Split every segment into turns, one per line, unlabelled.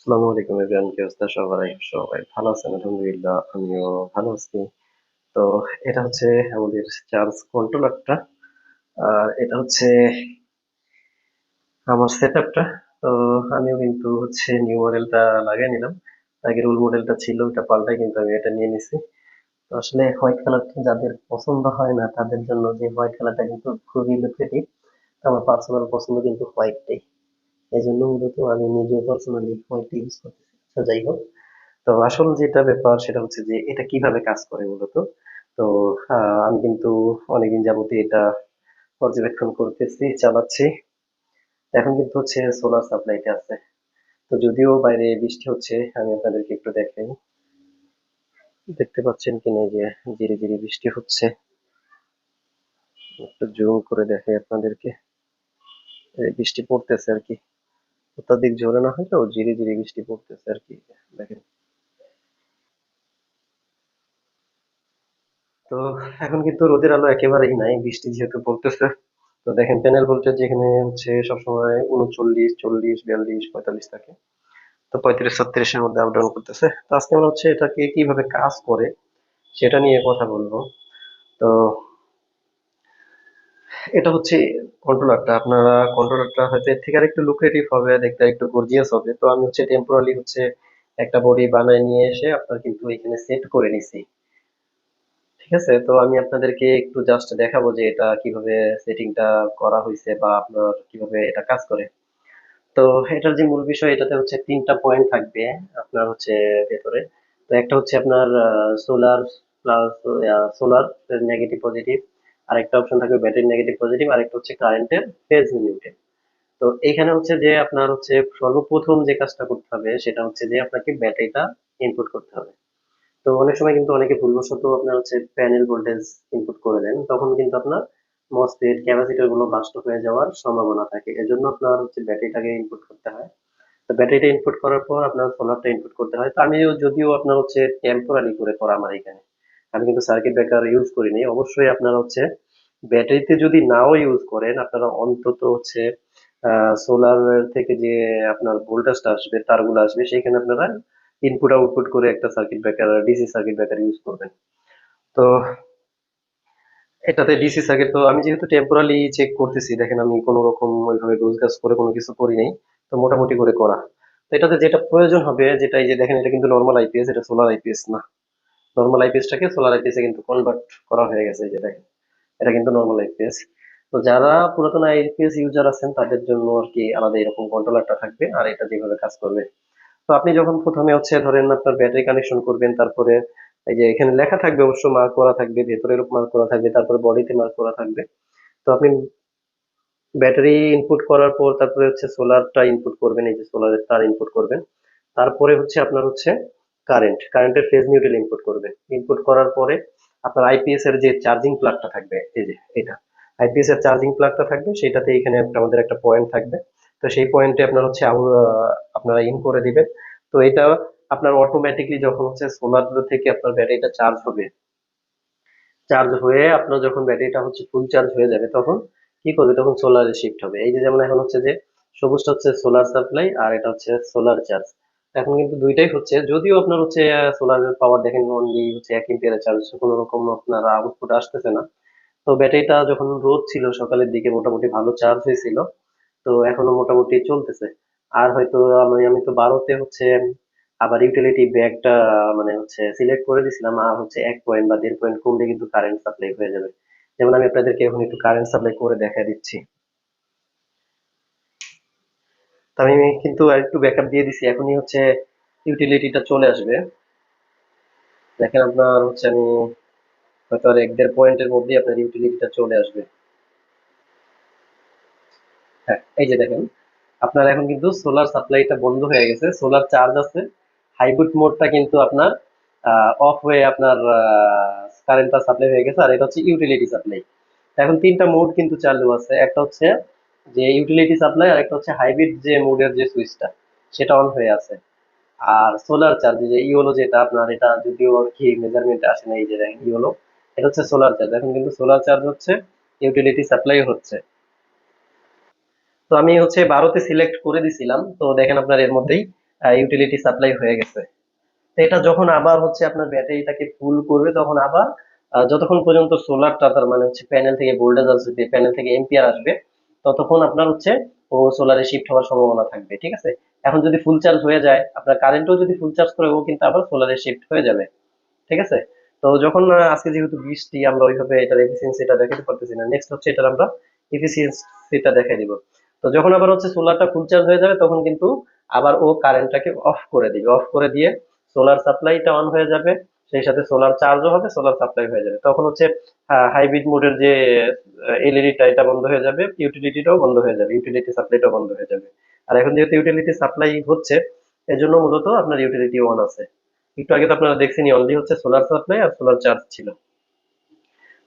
আসসালামু আলাইকুম, এভরিওয়ান। কি অবস্থা? সবাই সবাই ভালো আছেন? আলহামদুলিল্লাহ, আমিও ভালো আছি। তো এটা হচ্ছে আমাদের চার্জ কন্ট্রোলারটা। আর এটা হচ্ছে আমার সেটআপটা। তো আমিও কিন্তু হচ্ছে নিউ মডেলটা লাগিয়ে নিলাম। আগের ওল্ড মডেলটা ছিল, ওটা পাল্টাই কিন্তু আমি এটা নিয়ে নিছি। তো আসলে হোয়াইট কালারটা যাদের পছন্দ হয় না, তাদের জন্য যে হোয়াইট কালারটা কিন্তু খুবই লুক্রেটিভ আমার পার্সোনাল পছন্দ কিন্তু হোয়াইটটাই। এই জন্য মূলত আমি নিজেও পার্সোনালি হোয়াইট ইউজ করতেছি। তো যাই হোক, তো আসল যেটা ব্যাপার সেটা হচ্ছে যে এটা কীভাবে কাজ করে মূলত? তো আমি কিন্তু অনেকদিন যাবতীয় এটা পর্যবেক্ষণ করতেছি, চালাচ্ছি। এখন কিন্তু হচ্ছে সোলার সাপ্লাইটা আছে। তো যদিও বাইরে বৃষ্টি হচ্ছে, আমি আপনাদেরকে একটু দেখাই। দেখতে পাচ্ছেন কিনা যে ধীরে ধীরে বৃষ্টি হচ্ছে। একটু জুম করে দেখাই আপনাদেরকে। বৃষ্টি পড়তেছে আর কি। অত্যাধিক জোরে না হলেও ধীরে ধীরে বৃষ্টি পড়তেছে আর কি, দেখেন। তো এখন কিন্তু রোদের আলো একেবারেই নাই, বৃষ্টি যেহেতু পড়তেছে। তো দেখেন প্যানেল ভোল্টেজ যেখানে হচ্ছে সবসময় উনচল্লিশ, চল্লিশ, বিয়াল্লিশ, পঁয়তাল্লিশ থাকে। তো পঁয়ত্রিশ, ছত্রিশের মধ্যে আপ ডাউন করতেছে। তো আজকে আমরা হচ্ছে এটাকে কীভাবে কাজ করে সেটা নিয়ে কথা বলব। তো এটা হচ্ছে কন্ট্রোলারটা আপনারা কন্ট্রোলারটা হয়তো এর থেকে আর একটু লুক্রেটিভ হবে দেখতে একটু গর্জিয়াস হবে। তো আমি হচ্ছে টেম্পোরালি হচ্ছে একটা বডি বানায় নিয়ে এসে আপনার কিন্তু এখানে সেট করে নিছি। ঠিক আছে? তো আমি আপনাদেরকে একটু জাস্ট দেখাবো যে এটা কীভাবে সেটিংটা করা হয়েছে বা আপনার কীভাবে এটা কাজ করে। তো এটার যে মূল বিষয়, এটাতে হচ্ছে তিনটা পয়েন্ট থাকবে আপনার হচ্ছে ভেতরে। তো একটা হচ্ছে আপনার solar plus solar negative positive আরেকটা অপশন থাকবে ব্যাটারি নেগেটিভ পজিটিভ আরেকটা হচ্ছে কারেন্টের ফেজ নিউট্রাল তো এইখানে হচ্ছে যে আপনার হচ্ছে সর্বপ্রথম যে কাজটা করতে হবে, সেটা হচ্ছে যে আপনাকে ব্যাটারিটা ইনপুট করতে হবে। তো অনেক সময় কিন্তু অনেকে ভুলবশত আপনার হচ্ছে প্যানেল ভোল্টেজ ইনপুট করে দেন, তখন কিন্তু আপনার মসফেট ক্যাপাসিটরগুলো বাস্ট হয়ে যাওয়ার সম্ভাবনা থাকে। এজন্য আপনার হচ্ছে ব্যাটারিটাকে ইনপুট করতে হয়। তো ব্যাটারিটা ইনপুট করার পর আপনার সোলারটা ইনপুট করতে হয়। তো আমিও যদিও আপনার হচ্ছে টেম্পোরারি করে করা আমার এখানে। আমি কিন্তু সার্কিট ব্রেকার ইউজ করিনি। অবশ্যই আপনারা হচ্ছে ব্যাটারিতে যদি নাও ইউজ করেন, আপনারা অন্তত হচ্ছে সোলার থেকে যে আপনার ভোল্টেজটা আসবে, তারগুলো আসবে, সেখানে আপনারা ইনপুট আউটপুট করে একটা circuit breaker DC circuit breaker use করবেন। তো এটাতে ডিসি সার্কিট তো আমি যেহেতু টেম্পোরালি চেক করতেছি, দেখেন আমি কোনো রকম ওইভাবে গোছ গাছ করে কোনো কিছু করি নাই তো মোটামুটি করে করা। তো এটাতে যেটা প্রয়োজন হবে, যেটা এই যে দেখেন এটা কিন্তু নর্মাল আইপিএস এটা সোলার আইপিএস না। নর্মাল আইপিএসটাকে সোলার আইপিএস কিন্তু কনভার্ট করা হয়ে গেছে এই যে দেখেন। এটা কিন্তু নর্মাল আইপিএস তো যারা পুরাতন আইপিএস ইউজার আছেন, তাদের জন্য আর কি আলাদা এরকম কন্ট্রোলারটা থাকবে আর এটা যেভাবে কাজ করবে। তো আপনি যখন প্রথমে হচ্ছে ধরেন আপনার ব্যাটারি কানেকশন করবেন, তারপরে এই যে এখানে লেখা থাকবে অবশ্য মার্ক করা থাকবে, ভেতরে মার্ক করা থাকবে, তারপরে বডিতে মার্ক করা থাকবে। তো আপনি ব্যাটারি ইনপুট করার পর তারপরে হচ্ছে সোলারটা ইনপুট করবেন, এই যে সোলারের তার ইনপুট করবেন। তারপরে হচ্ছে আপনার হচ্ছে কারেন্ট কারেন্টের ফেজ নিউট্রাল ইনপুট করবেন ইনপুট করার পরে আপনার আইপিএস এর যে চার্জিং প্লাগটা থাকবে, এই যে এটা। আইপিএস এর চার্জিং প্লাগটা থাকবে সেটাতে এখানে আমাদের একটা পয়েন্ট থাকবে। তো সেই পয়েন্টে আপনার হচ্ছে আপনারা ইন করে দিবেন। তো এটা আপনার অটোমেটিকলি যখন হচ্ছে সোলার থেকে আপনার ব্যাটারিটা চার্জ হবে চার্জ হয়ে আপনার যখন ব্যাটারিটা হচ্ছে ফুল চার্জ হয়ে যাবে তখন কি করবে? তখন সোলারে শিফট হবে। এই যে যেমন এখন হচ্ছে যে সবুজটা হচ্ছে সোলার সাপ্লাই আর এটা হচ্ছে সোলার চার্জ এখন কিন্তু দুইটাই হচ্ছে। যদিও আপনার হচ্ছে সোলার পাওয়ার দেখেন অনলি হচ্ছে এক এম্পিয়ারের চার্জ কোনো রকম আপনার আউটপুট আসতেছে না। তো ব্যাটারিটা যখন রোদ ছিল, সকালের দিকে মোটামুটি ভালো চার্জ হয়েছিল, তো এখনও মোটামুটি চলতেছে। আর হয়তো আমি আমি তো বারোতে হচ্ছে আবার ইউটিলিটি ব্যাগটা মানে হচ্ছে সিলেক্ট করে দিছিলাম আর হচ্ছে এক পয়েন্ট বা দেড় পয়েন্ট কমলে কিন্তু কারেন্ট সাপ্লাই হয়ে যাবে। যেমন আমি আপনাদেরকে এখন একটু কারেন্ট সাপ্লাই করে দেখা দিচ্ছি। আমি কিন্তু একটু ব্যাকআপ দিয়ে দিছি। এখনই হচ্ছে ইউটিলিটিটা চলে আসবে। দেখেন আপনার হচ্ছে আমি হয়তো আর এক দেড় পয়েন্টের মধ্যেই আপনার ইউটিলিটিটা চলে আসবে। হ্যাঁ এই যে দেখেন, আপনার এখন কিন্তু সোলার সাপ্লাইটা বন্ধ হয়ে গেছে। সোলার চার্জ আছে। হাইব্রিড মোডটা কিন্তু আপনার অফ হয়ে আপনার কারেন্টটা সাপ্লাই হয়ে গেছে। আর এটা হচ্ছে ইউটিলিটি সাপ্লাই এখন তিনটা মোড কিন্তু চালু আছে। একটা হচ্ছে যে ইউটিলিটি সাপ্লাই আর একটা হচ্ছে হাইব্রিড যে মোডের যে সুইচটা সেটা অন হয়ে আছে। আর সোলার চার্জ যে ইওলো যেটা আপনার, এটা যদিও কি মেজারমেন্টে আসে না, এই যে ইওলো এটা হচ্ছে সোলার চার্জ এখন কিন্তু সোলার চার্জ হচ্ছে ইউটিলিটি সাপ্লাই হচ্ছে। তো আমি হচ্ছে বারোতে সিলেক্ট করে দিছিলাম, তো দেখেন আপনার এর মধ্যেই ইউটিলিটি সাপ্লাই হয়ে গেছে। তো এটা যখন আবার হচ্ছে আপনার ব্যাটারিটাকে ফুল করবে, তখন আবার যতক্ষণ পর্যন্ত সোলারটা তার মানে হচ্ছে প্যানেল থেকে ভোল্টেজ আসবে প্যানেল থেকে এম্পিয়ার আসবে ততক্ষণ আপনার হচ্ছে ও সোলারে শিফট হওয়ার সম্ভাবনা থাকবে, ঠিক আছে? এখন যদি ফুল চার্জ হয়ে যায়, আপনার কারেন্টও যদি ফুল চার্জ করে, ও কিন্তু আবার সোলারে শিফট হয়ে যাবে, ঠিক আছে? তো যখন আজকে যেহেতু বৃষ্টি, আমরা ওইভাবে এটার এফিসিয়েন্সিটা দেখাতে পারতেছি না। নেক্সট হচ্ছে এটার আমরা এফিসিয়েন্সিটা দেখাই দিব। তো যখন আবার হচ্ছে সোলারটা ফুল চার্জ হয়ে যাবে, তখন কিন্তু আবার ও কারেন্টটাকে অফ করে দিবে। অফ করে দিয়ে সোলার সাপ্লাইটা অন হয়ে যাবে। সেই সাথে সোলার চার্জও হবে সোলার সাপ্লাই হয়ে যাবে। তখন হচ্ছে হাইব্রিড মোডের যে এলইডিটা এটা বন্ধ হয়ে যাবে ইউটিলিটিটাও বন্ধ হয়ে যাবে ইউটিলিটি সাপ্লাইটাও বন্ধ হয়ে যাবে। আর এখন যেহেতু ইউটিলিটি সাপ্লাই হচ্ছে, এজন্য মূলত আপনার ইউটিলিটি অন আছে। একটু আগে তো আপনারা দেখছেন অনলি হচ্ছে সোলার সাপ্লাই আর সোলার চার্জ ছিল।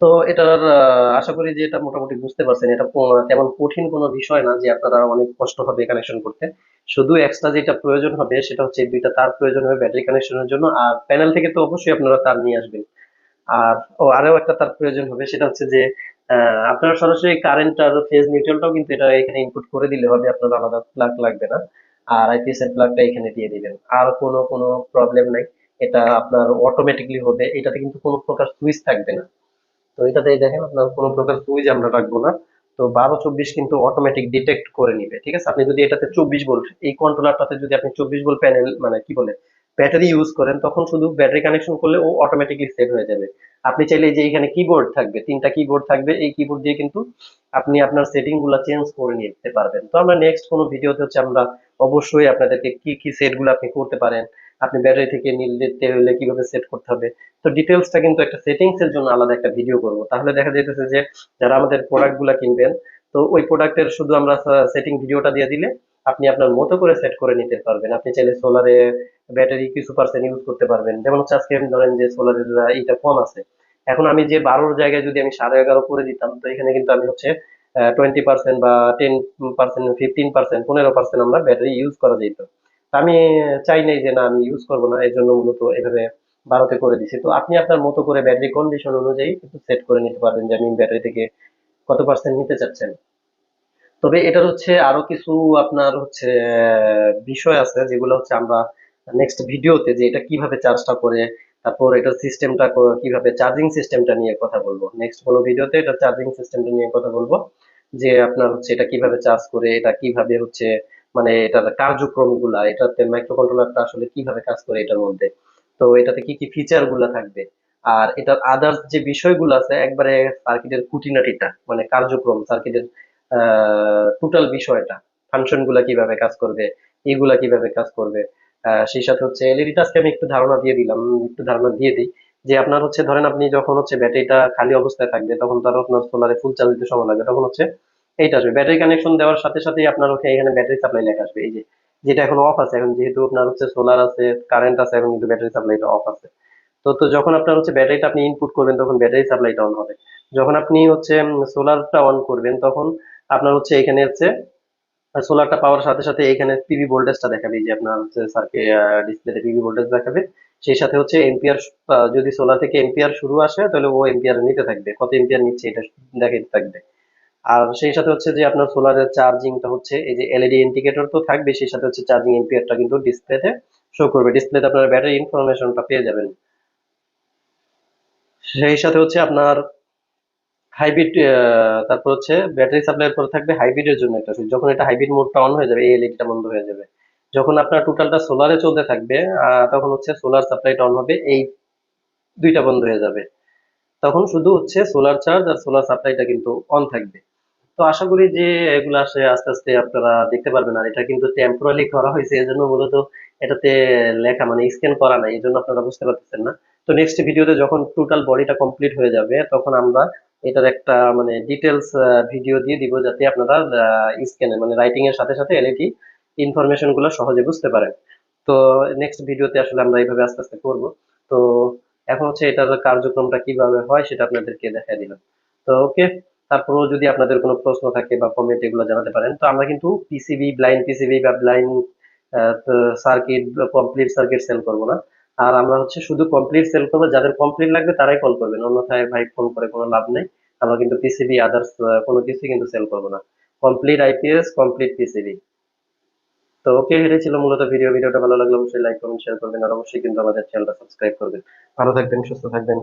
তো এটার আশা করি যে এটা মোটামুটি বুঝতে পারছেন। এটা তেমন কঠিন কোনো বিষয় না যে আপনারা অনেক কষ্ট হবে কানেকশন করতে। শুধু এক্সট্রা যেটা প্রয়োজন হবে সেটা হচ্ছে দুইটা, তার প্রয়োজন হবে ব্যাটারি কানেকশনের জন্য আর প্যানেল থেকে তো অবশ্যই আপনারা তার নিয়ে আসবেন। আর, ও আরও একটা তার প্রয়োজন হবে সেটা হচ্ছে যে আপনারা সরাসরি কারেন্ট আর ফেজ নিউট্রালটাও কিন্তু এটা এখানে ইনপুট করে দিলে হবে, আপনার আলাদা প্লাগ লাগবে না। আর আইপিএস এর প্লাগটা এখানে দিয়ে দিবেন। আর কোনো কোনো প্রবলেম নাই। এটা আপনার অটোমেটিকলি হবে। এটাতে কিন্তু কোনো প্রকার সুইচ থাকবে না। তো এটাতে দেখেন আপনার কোনো প্রকার সুইচ আমরা রাখব না। তো বারো চব্বিশ কিন্তু অটোমেটিক ডিটেক্ট করে নিবে, ঠিক আছে? আপনি যদি এটাতে চব্বিশ ভোল্ট এই কন্ট্রোলারটাতে যদি আপনি চব্বিশ ভোল্ট প্যানেল মানে কি বলে ব্যাটারি ইউজ করেন, তখন শুধু ব্যাটারি কানেকশন করলে ও অটোমেটিকলি সেট হয়ে যাবে। আপনি চাইলে যে এখানে কিবোর্ড থাকবে, তিনটা কিবোর্ড থাকবে, এই কিবোর্ড দিয়ে কিন্তু আপনি আপনার সেটিংগুলা চেঞ্জ করে নিতে পারবেন। তো আমরা নেক্সট কোনো ভিডিওতে হচ্ছে আমরা অবশ্যই আপনাদেরকে কি কি সেটগুলো আপনি করতে পারেন আপনি ব্যাটারি থেকে নীল দিতে হলে কীভাবে সেট করতে হবে? তো ডিটেলসটা কিন্তু একটা সেটিংস এর জন্য আলাদা একটা ভিডিও করব। তাহলে দেখা যাইতেছে যে যারা আমাদের প্রোডাক্টগুলো কিনবেন, তো ওই প্রোডাক্টের শুধু আমরা সেটিং ভিডিওটা দিয়ে দিলে আপনি আপনার মতো করে সেট করে নিতে পারবেন। আপনি চাইলে সোলারে ব্যাটারি কিছু পার্সেন্ট ইউজ করতে পারবেন। যেমন হচ্ছে আজকে আপনি ধরেন যে সোলারের এইটা কম আছে। এখন আমি যে বারোর জায়গায় যদি আমি সাড়ে এগারো করে দিতাম, তো এখানে কিন্তু আমি হচ্ছে টোয়েন্টি পার্সেন্ট বা টেন পার্সেন্ট ফিফটিন পার্সেন্ট পনেরো পার্সেন্ট আমরা ব্যাটারি ইউজ করা যেত আমি চাই নাই যে না, আমি ইউজ করব না এই জন্য মূলত এভাবে বারোতে করে দিছি। তো আপনি আপনার মতো করে ব্যাটারি কন্ডিশন অনুযায়ী কিন্তু সেট করে নিতে পারবেন যে আমি ব্যাটারি থেকে কত পার্সেন্ট নিতে চাচ্ছেন। তবে এটার হচ্ছে আরও কিছু আপনার হচ্ছে বিষয় আছে যেগুলো হচ্ছে আমরা নেক্সট ভিডিওতে যে এটা কীভাবে চার্জটা করে, তারপর এটা সিস্টেমটা কীভাবে চার্জিং সিস্টেমটা নিয়ে কথা বলব। নেক্সট কোনো ভিডিওতে এটা চার্জিং সিস্টেমটা নিয়ে কথা বলব। যে আপনার হচ্ছে এটা কীভাবে চার্জ করে, এটা কীভাবে হচ্ছে মানে এটার কার্যক্রমগুলা এটাতে মাইক্রো কন্ট্রোলারটা আসলে কীভাবে কাজ করে এটার মধ্যে? তো এটাতে কি কি ফিচারগুলা থাকবে? আর এটার আদার্স যে বিষয়গুলো আছে, একবারে সার্কিটের খুঁটিনাটিটা মানে কার্যক্রম সার্কিটের টোটাল বিষয়টা ফাংশনগুলা কীভাবে কাজ করবে, এগুলা কীভাবে কাজ করবে সেই সাথে হচ্ছে এলইডিটা আজকে আমি একটু ধারণা দিয়ে দিলাম, একটু ধারণা দিয়ে দিই, যে আপনার হচ্ছে, ধরেন আপনি যখন হচ্ছে ব্যাটারিটা খালি অবস্থায় থাকবে, তখন তার আপনার সোলারে ফুল চার্জ দিতে সময় লাগবে, তখন হচ্ছে এইটা আসবে। ব্যাটারি কানেকশন দেওয়ার সাথে সাথেই আপনার হচ্ছে এখানে ব্যাটারি সাপ্লাই লেখা আসবে। এই যে, যেটা এখন অফ আছে, এখন যেহেতু আপনার হচ্ছে সোলার আছে কারেন্ট আছে, এখন কিন্তু ব্যাটারি সাপ্লাইটা অফ আছে। তো তো যখন আপনার হচ্ছে ব্যাটারিটা আপনি ইনপুট করবেন, তখন ব্যাটারি সাপ্লাইটা অন হবে। যখন আপনি হচ্ছে সোলারটা অন করবেন, তখন আপনার হচ্ছে এখানে হচ্ছে সোলারটা পাওয়ার সাথে সাথে এখানে পিভি ভোল্টেজটা দেখাবে। যে আপনার হচ্ছে সার্কে ডিসপ্লেতে পিভি ভোল্টেজ দেখাবে। সেই সাথে হচ্ছে এম্পিয়ার যদি সোলার থেকে এম্পিয়ার শুরু আসে, তাহলে ও এম্পিয়ার নিতে থাকবে। কত এম্পিয়ার নিচ্ছে এটা দেখাতে থাকবে। আর সেই সাথে হচ্ছে যে আপনার সোলারের চার্জিংটা হচ্ছে, এই যে এলইডি ইন্ডিকেটর তো থাকবে, সেই সাথে হচ্ছে চার্জিং এম্পিয়ারটা কিন্তু ডিসপ্লেতে শো করবে। ডিসপ্লেতে আপনার ব্যাটারি ইনফরমেশনটা পেয়ে যাবেন। সেই সাথে হচ্ছে আপনার হাইব্রিড তারপর হচ্ছে ব্যাটারি সাপ্লাইয়ের পর থাকবে হাইব্রিডের জন্য একটা সুইচ যখন এটা হাইব্রিড মোডটা অন হয়ে যাবে, এই এলইডিটা বন্ধ হয়ে যাবে। যখন আপনার টোটালটা সোলারে চলতে থাকবে তখন হচ্ছে সোলার সাপ্লাইটা অন হবে, এই দুইটা বন্ধ হয়ে যাবে। তখন শুধু হচ্ছে সোলার চার্জ আর সোলার সাপ্লাইটা কিন্তু অন থাকবে। তো আশা করি যে এগুলো আসে আস্তে আস্তে আপনারা দেখতে পারবেন। আর এটা কিন্তু টেম্পোরারি করা হয়েছে এই জন্য মূলত এটাতে লেখা মানে স্ক্যান করা নাই এই জন্য আপনারা বুঝতে পারতেছেন না। তো নেক্সট ভিডিওতে যখন টোটাল বডিটা কমপ্লিট হয়ে যাবে, তখন আমরা এটার একটা মানে ডিটেলস ভিডিও দিয়ে দিব যাতে আপনারা স্ক্যানে মানে রাইটিং এর সাথে সাথে এলইডি ইনফরমেশনগুলো সহজে বুঝতে পারেন। তো নেক্সট ভিডিওতে আসলে আমরা এইভাবে আস্তে আস্তে করব। তো এখন হচ্ছে এটার কার্যক্রমটা কীভাবে হয় সেটা আপনাদেরকে দেখাই দিলাম। তো ওকে তারপরেও যদি আপনাদের কোনো প্রশ্ন থাকে বা কমেন্ট এগুলো জানাতে পারেন, তো আমরা কিন্তু পিসিবি ব্লাইন্ড পিসিবি বা blind circuit complete circuit sell করব না। আর আমরা হচ্ছে শুধু কমপ্লিট সেল করব, যাদের কমপ্লিট লাগবে তারাই কল করবেন। অন্যথায় ভাই ফোন করে কোনো লাভ নেই। আমরা কিন্তু পিসিবি আদার্স কোনো কিছু কিন্তু সেল করব না। কমপ্লিট আইপিএস কমপ্লিট পিসিবি তো ওকে এটাই ছিল মূলত ভিডিও ভিডিওটা ভালো লাগলে অবশ্যই লাইক কমেন্ট শেয়ার করবেন। আর অবশ্যই কিন্তু আমাদের চ্যানেলটা সাবস্ক্রাইব করবেন। ভালো থাকবেন, সুস্থ থাকবেন।